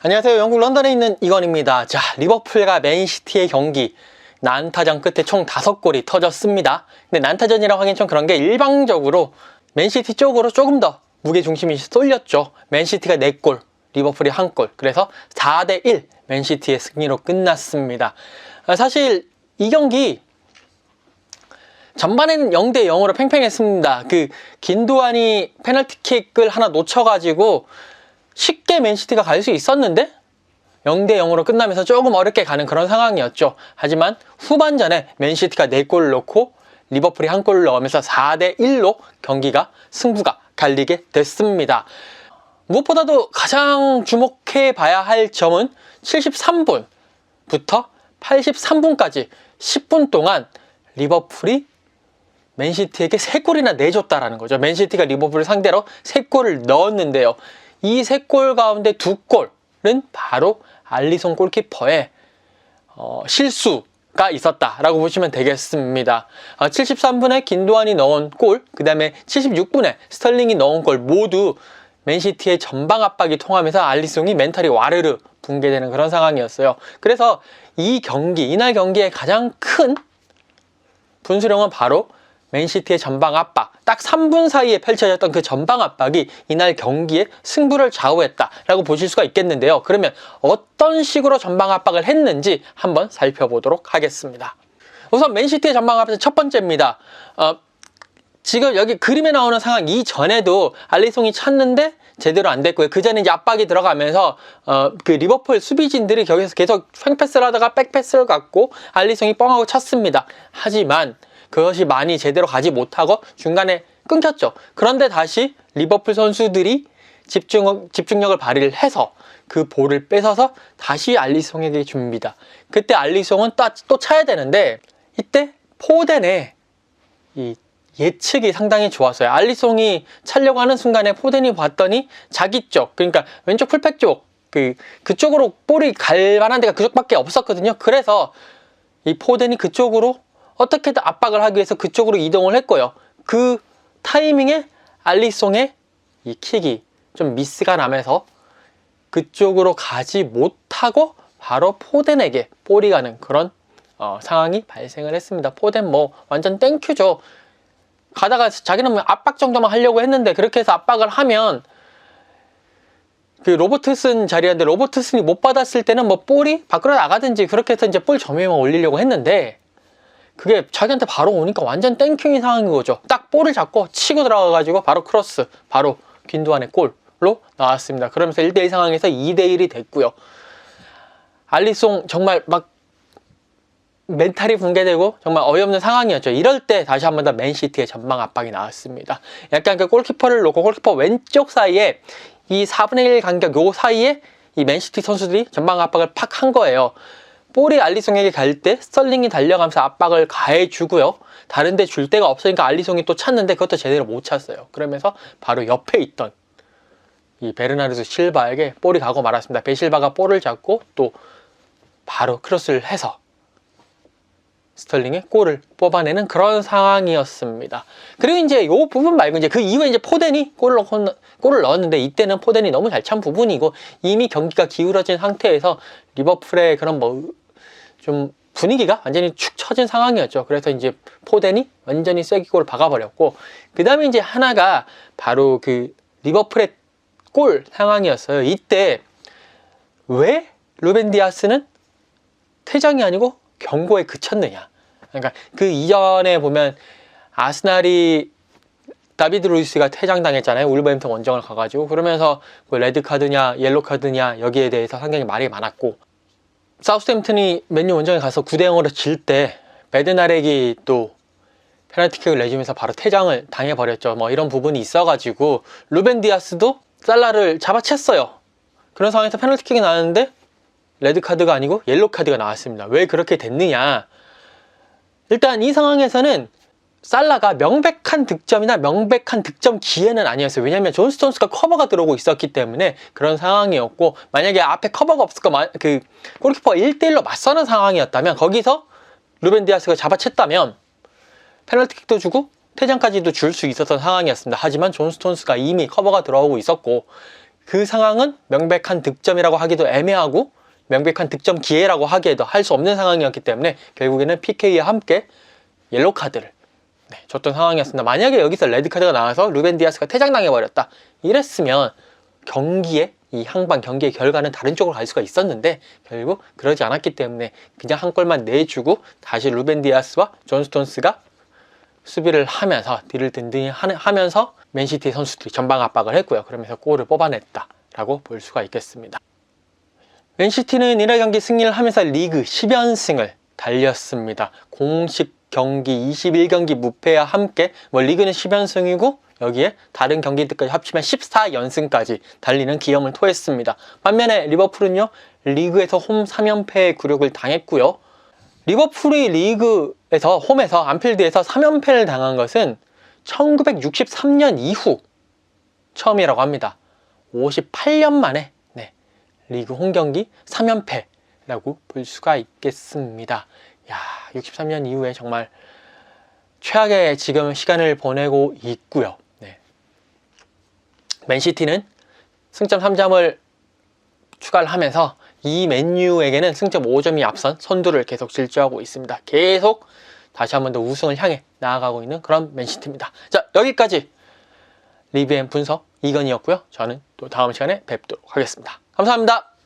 안녕하세요. 영국 런던에 있는 이건입니다. 자, 리버풀과 맨시티의 경기. 난타전 끝에 총 5골이 터졌습니다. 근데 난타전이라고 하긴 좀 그런 게 일방적으로 맨시티 쪽으로 조금 더 무게 중심이 쏠렸죠. 맨시티가 4골, 리버풀이 1골. 그래서 4대 1 맨시티의 승리로 끝났습니다. 아, 사실 이 경기 전반에는 0대 0으로 팽팽했습니다. 그 긴도안이 페널티킥을 하나 놓쳐가지고 쉽게 맨시티가 갈 수 있었는데 0대 0으로 끝나면서 조금 어렵게 가는 그런 상황이었죠. 하지만 후반전에 맨시티가 4골을 넣고 리버풀이 한 골을 넣으면서 4대 1로 경기가 승부가 갈리게 됐습니다. 무엇보다도 가장 주목해 봐야 할 점은 73분부터 83분까지 10분 동안 리버풀이 맨시티에게 3골이나 내줬다라는 거죠. 맨시티가 리버풀을 상대로 3골을 넣었는데요. 이 3골 가운데 2골은 바로 알리송 골키퍼의 어, 실수 가 있었다라고 보시면 되겠습니다. 어, 73분에 긴도안이 넣은 골, 그 다음에 76분에 스털링이 넣은 골 모두 맨시티의 전방 압박이 통하면서 알리송이 멘탈이 와르르 붕괴되는 그런 상황이었어요. 그래서 이 경기, 이날 경기의 가장 큰 분수령은 바로 맨시티의 전방 압박, 딱 3분 사이에 펼쳐졌던 그 전방 압박이 이날 경기의 승부를 좌우했다라고 보실 수가 있겠는데요. 그러면 어떤 식으로 전방 압박을 했는지 한번 살펴보도록 하겠습니다. 우선 맨시티의 전방 압박 첫 번째입니다. 어, 지금 여기 그림에 나오는 상황 이전에도 알리송이 찼는데 제대로 안 됐고요. 그 전에 이제 압박이 들어가면서 어, 그 리버풀 수비진들이 거기서 계속 횡패스를 하다가 백패스를 갖고 알리송이 뻥하고 찼습니다. 하지만 그것이 많이 제대로 가지 못하고 중간에 끊겼죠. 그런데 다시 리버풀 선수들이 집중, 집중력을 발휘를 해서 그 볼을 뺏어서 다시 알리송에게 줍니다. 그때 알리송은 또, 또 차야 되는데 이때 포덴의 이 예측이 상당히 좋았어요. 알리송이 차려고 하는 순간에 포덴이 봤더니 자기 쪽, 그러니까 왼쪽 풀백 쪽, 그, 그쪽으로 볼이 갈 만한 데가 그쪽밖에 없었거든요. 그래서 이 포덴이 그쪽으로 어떻게든 압박을 하기 위해서 그쪽으로 이동을 했고요. 그 타이밍에 알리송의 이 킥이 좀 미스가 나면서 그쪽으로 가지 못하고 바로 포덴에게 볼이 가는 그런 어, 상황이 발생을 했습니다. 포덴 뭐 완전 땡큐죠. 가다가 자기는 뭐 압박 정도만 하려고 했는데 그렇게 해서 압박을 하면 그 로버트슨 자리인데 로버트슨이 못 받았을 때는 뭐 볼이 밖으로 나가든지 그렇게 해서 이제 볼 점유만 올리려고 했는데 그게 자기한테 바로 오니까 완전 땡큐인 상황인 거죠. 딱 볼을 잡고 치고 들어가가지고 바로 크로스, 바로 빈도안의 골로 나왔습니다. 그러면서 1대1 상황에서 2대1이 됐고요. 알리송 정말 막 멘탈이 붕괴되고 정말 어이없는 상황이었죠. 이럴 때 다시 한 번 더 맨시티의 전방 압박이 나왔습니다. 약간 그 골키퍼를 놓고 골키퍼 왼쪽 사이에 이 4분의 1 간격 요 사이에 이 맨시티 선수들이 전방 압박을 팍 한 거예요. 볼이 알리송에게 갈 때 스털링이 달려가면서 압박을 가해주고요. 다른 데 줄 데가 없으니까 알리송이 또 찼는데 그것도 제대로 못 찼어요. 그러면서 바로 옆에 있던 이 베르나르드 실바에게 볼이 가고 말았습니다. 베실바가 볼을 잡고 또 바로 크로스를 해서 스털링의 골을 뽑아내는 그런 상황이었습니다. 그리고 이제 이 부분 말고 이제 그 이후에 이제 포덴이 골을, 넣고, 골을 넣었는데 이때는 포덴이 너무 잘 찬 부분이고 이미 경기가 기울어진 상태에서 리버풀의 그런 뭐 좀 분위기가 완전히 축 처진 상황이었죠. 그래서 이제 포덴이 완전히 쐐기 골을 박아버렸고 그 다음에 이제 하나가 바로 그 리버풀의 골 상황이었어요. 이때 왜 루벤 디아스는 퇴장이 아니고 경고에 그쳤느냐. 그러니까 그 이전에 보면 아스날이 다비드 루이스가 퇴장당했잖아요. 울버햄튼 원정을 가가지고 그러면서 뭐 레드 카드냐 옐로 카드냐 여기에 대해서 상당히 말이 많았고 사우스햄튼이 맨유 원정에 가서 9대 0으로 질 때 베드나렉이 또 페널티킥을 내주면서 바로 퇴장을 당해버렸죠. 뭐 이런 부분이 있어가지고 루벤 디아스도 살라를 잡아챘어요. 그런 상황에서 페널티킥이 나왔는데 레드 카드가 아니고 옐로 카드가 나왔습니다. 왜 그렇게 됐느냐? 일단 이 상황에서는 살라가 명백한 득점이나 명백한 득점 기회는 아니었어요. 왜냐하면 존 스톤스가 커버가 들어오고 있었기 때문에 그런 상황이었고 만약에 앞에 커버가 없을까 그 골키퍼 1대1로 맞서는 상황이었다면 거기서 루벤 디아스가 잡아챘다면 페널티킥도 주고 퇴장까지도 줄 수 있었던 상황이었습니다. 하지만 존 스톤스가 이미 커버가 들어오고 있었고 그 상황은 명백한 득점이라고 하기도 애매하고 명백한 득점 기회라고 하기에도 할 수 없는 상황이었기 때문에 결국에는 PK와 함께 옐로 카드를 네, 줬던 상황이었습니다. 만약에 여기서 레드 카드가 나와서 루벤 디아스가 퇴장당해 버렸다. 이랬으면 경기의 이 항방 경기의 결과는 다른 쪽으로 갈 수가 있었는데 결국 그러지 않았기 때문에 그냥 한 골만 내주고 다시 루벤 디아스와 존 스톤스가 수비를 하면서 뒤를 든든히 하면서 맨시티 선수들이 전방 압박을 했고요. 그러면서 골을 뽑아냈다라고 볼 수가 있겠습니다. 맨시티는 이날 경기 승리를 하면서 리그 10연승을 달렸습니다. 공식 경기 21경기 무패와 함께 뭐 리그는 10연승이고 여기에 다른 경기들까지 합치면 14연승까지 달리는 기염을 토했습니다. 반면에 리버풀은요 리그에서 홈 3연패의 굴욕을 당했고요. 리버풀이 리그에서 홈에서 안필드에서 3연패를 당한 것은 1963년 이후 처음이라고 합니다. 58년 만에 네, 리그 홈 경기 3연패라고 볼 수가 있겠습니다. 야, 63년 이후에 정말 최악의 지금 시간을 보내고 있고요. 네. 맨시티는 승점 3점을 추가를 하면서 이 맨유에게는 승점 5점이 앞선 선두를 계속 질주하고 있습니다. 계속 다시 한 번 더 우승을 향해 나아가고 있는 그런 맨시티입니다. 자, 여기까지 리뷰 앤 분석 이건이었고요. 저는 또 다음 시간에 뵙도록 하겠습니다. 감사합니다.